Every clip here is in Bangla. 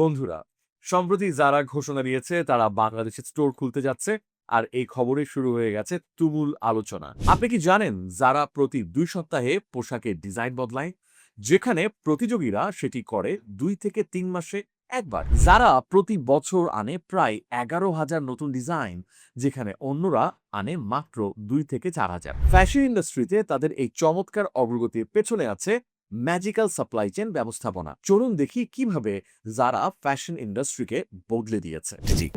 বন্ধুরা, সম্প্রতি যারা ঘোষণা দিয়েছে তারা বাংলাদেশে স্টোর খুলতে যাচ্ছে আর এই খবরে শুরু হয়ে গেছে তুমুল আলোচনা। আপনি কি জানেন যারা প্রতি দুই সপ্তাহে পোশাকের ডিজাইন বদলায়, যেখানে প্রতিযোগীরা সেটি করে দুই থেকে তিন মাসে একবার। যারা প্রতি বছর আনে প্রায় এগারো হাজার নতুন ডিজাইন, যেখানে অন্যরা আনে মাত্র দুই থেকে চার হাজার। ফ্যাশন ইন্ডাস্ট্রিতে তাদের এই চমৎকার অগ্রগতির পেছনে আছে ম্যাজিক্যাল সাপ্লাই চেন ব্যবস্থাপনা। চলুন দেখি কীভাবে যারা ফ্যাশন ইন্ডাস্ট্রিকে বদলে দিয়েছে। জি।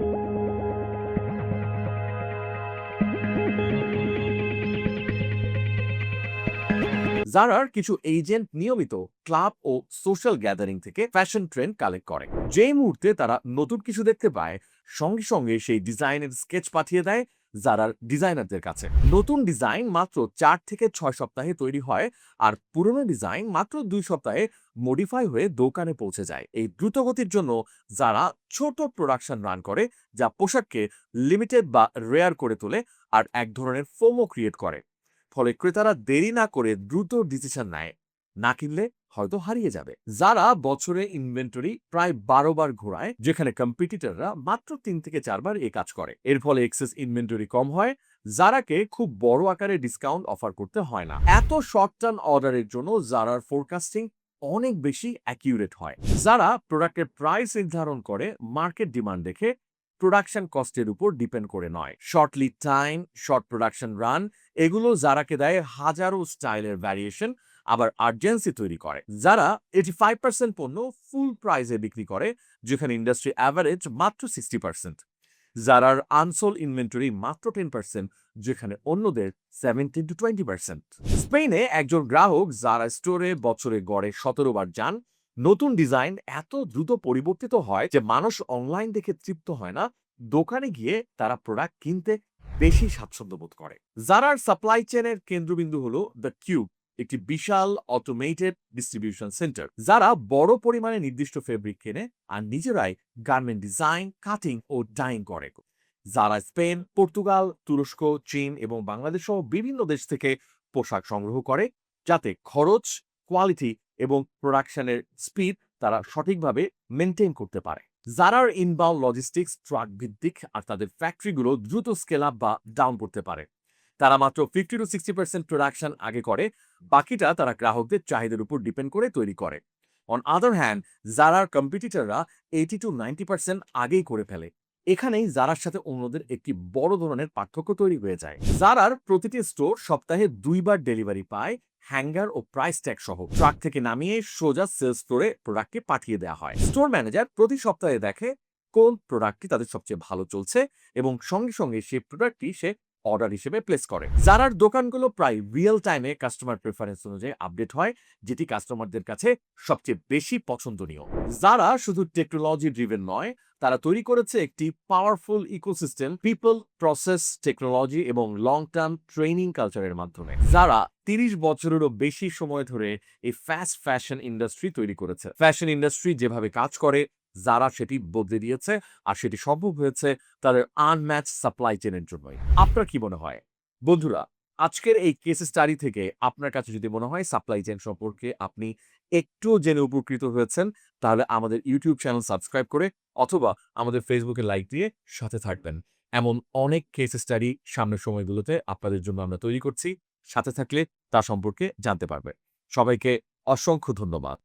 জারার কিছু এজেন্ট নিয়মিত ক্লাব ও সোশ্যাল গ্যাদারিং থেকে ফ্যাশন ট্রেন্ড কালেক্ট করে। যেই মুহূর্তে তারা নতুন কিছু দেখতে পায় সঙ্গে সঙ্গে সেই ডিজাইনের স্কেচ পাঠিয়ে দেয় জারার ডিজাইনারদের কাছে। নতুন ডিজাইন মাত্র চার থেকে ছয় সপ্তাহে তৈরি হয় আর পুরনো ডিজাইন মাত্র দুই সপ্তাহে মডিফাই হয়ে দোকানে পৌঁছে যায়। এই দ্রুতগতির জন্য যারা ছোট প্রোডাকশন রান করে, যা পোশাককে লিমিটেড বা রেয়ার করে তোলে আর এক ধরনের ফোমো ক্রিয়েট করে। ফলে ক্রেতারা দেরি না করে দ্রুত ডিসিশন নেয়। না কিনলে হয়তো হারিয়ে যাবে। যারা বছরে ইনভেন্টরি প্রায় বারো বার ঘোরায়, যেখানে কম্পিটিটররা মাত্র তিন থেকে চারবার এ কাজ করে। এর ফলে এক্সেস ইনভেন্টরি কম হয়, যারাকে খুব বড় আকারে ডিসকাউন্ট অফার করতে হয় না। এত শর্ট টার্ম অর্ডারের জন্য যারার ফোরকাস্টিং অনেক বেশি অ্যাকিউরেট হয়। যারা প্রোডাক্টের প্রাইস নির্ধারণ করে মার্কেট ডিমান্ড দেখে প্রোডাকশন কস্টের উপর ডিপেন্ড করে নয়। Short lead time short production run এগুলো যারাকে দেয় হাজারো স্টাইলের ভ্যারিয়েশন আবার আর্জেন্সি তৈরি করে, যারা এটি ফাইভ পার্সেন্ট পণ্য ফুল প্রাইসে বিক্রি করে, যেখানে ইন্ডাস্ট্রি অ্যাভারেজ মাত্র সিক্সটি পার্সেন্ট যারার আনসোল ইনভেন্টরি মাত্র টেন পার্সেন্ট যেখানে অন্যদের সেভেন্টিন টু টোয়েন্টি পার্সেন্ট স্পেনে একজন গ্রাহক যারা স্টোরে বছরে গড়ে সতেরো বার যান, নতুন ডিজাইন এত দ্রুত পরিবর্তিত হয় যে মানুষ অনলাইন দেখে তৃপ্ত হয় না, দোকানে গিয়ে তারা প্রোডাক্ট কিনতে বেশি স্বাচ্ছন্দ্য বোধ করে। জারার সাপ্লাই চেনের কেন্দ্রবিন্দু হলো দ্য কিউব একটি বিশাল অটোমেটেড ডিস্ট্রিবিউশন সেন্টার যারা বড় পরিমাণে নির্দিষ্ট ফেব্রিক কেনে আর নিজেরাই গার্মেন্ট ডিজাইন কাটিং ও ডাইং করে। যারা স্পেন, পর্তুগাল, তুরস্ক, চীন এবং বাংলাদেশ সহ বিভিন্ন দেশ থেকে পোশাক সংগ্রহ করে, যাতে খরচ কোয়ালিটি এবং প্রোডাকশনের স্পিড তারা সঠিকভাবে মেনটেন করতে পারে। জারার ইনবাউন্ড লজিস্টিক্স ট্রাক ভিত্তিক আর তাদের ফ্যাক্টরিগুলো দ্রুত স্কেল আপ বা ডাউন করতে পারে, তারা মাত্র fifty to sixty percent production আগে করে বাকিটা তারা গ্রাহকদের চাহিদার উপর ডিপেন্ড করে তৈরি করে। অন আদার হ্যান্ড জারার কম্পিটিটাররা এইটি টু নাইনটি পার্সেন্ট আগেই করে ফেলে। এখানেই জারার সাথে অন্যদের একটি বড় ধরনের পার্থক্য তৈরি হয়ে যায়। জারার প্রতিটি স্টোর সপ্তাহে দুইবার ডেলিভারি পায় হ্যাঙ্গার ও প্রাইস ট্যাগ সহ। ট্রাক থেকে নামিয়ে সোজা সেল স্টোরে প্রোডাক্টকে পাঠিয়ে দেওয়া হয়। স্টোর ম্যানেজার প্রতি সপ্তাহে দেখে কোন প্রোডাক্টটি তাদের সবচেয়ে ভালো চলছে এবং সঙ্গে সঙ্গে সেই প্রোডাক্টটি সে অর্ডার হিসেবে প্লেস করে। জারার দোকানগুলো প্রায় রিয়েল টাইমে কাস্টমার প্রেফারেন্স অনুযায়ী আপডেট হয়, যেটি কাস্টমারদের কাছে সবচেয়ে বেশি পছন্দনীয়। যারা শুধু টেকনোলজি ড্রিভেন নয়, তারা তৈরি করেছে একটি powerful ecosystem people process technology এবং লং টার্ম ট্রেনিং কালচারের মাধ্যমে। যারা তিরিশ বছরেরও বেশি সময় ধরে এই ফাস্ট ফ্যাশন ইন্ডাস্ট্রি তৈরি করেছে। ফ্যাশন ইন্ডাস্ট্রি যেভাবে কাজ করে যারা সেটি বদলে দিয়েছে আর সেটি সম্ভব হয়েছে তাদের আনম্যাচ সাপ্লাই চেনের জন্যই। আপনার কি মনে হয়? বন্ধুরা, আজকের এই কেস স্টাডি থেকে আপনার কাছে যদি মনে হয় সাপ্লাই চেন সম্পর্কে আপনি একটু জেনে উপকৃত হয়েছেন, তাহলে আমাদের ইউটিউব চ্যানেল সাবস্ক্রাইব করে অথবা আমাদের ফেসবুকে লাইক দিয়ে সাথে থাকবেন। এমন অনেক কেস স্টাডি সামনের সময়গুলোতে আপনাদের জন্য আমরা তৈরি করছি। সাথে থাকলে তা সম্পর্কে জানতে পারবে সবাইকে অসংখ্য ধন্যবাদ।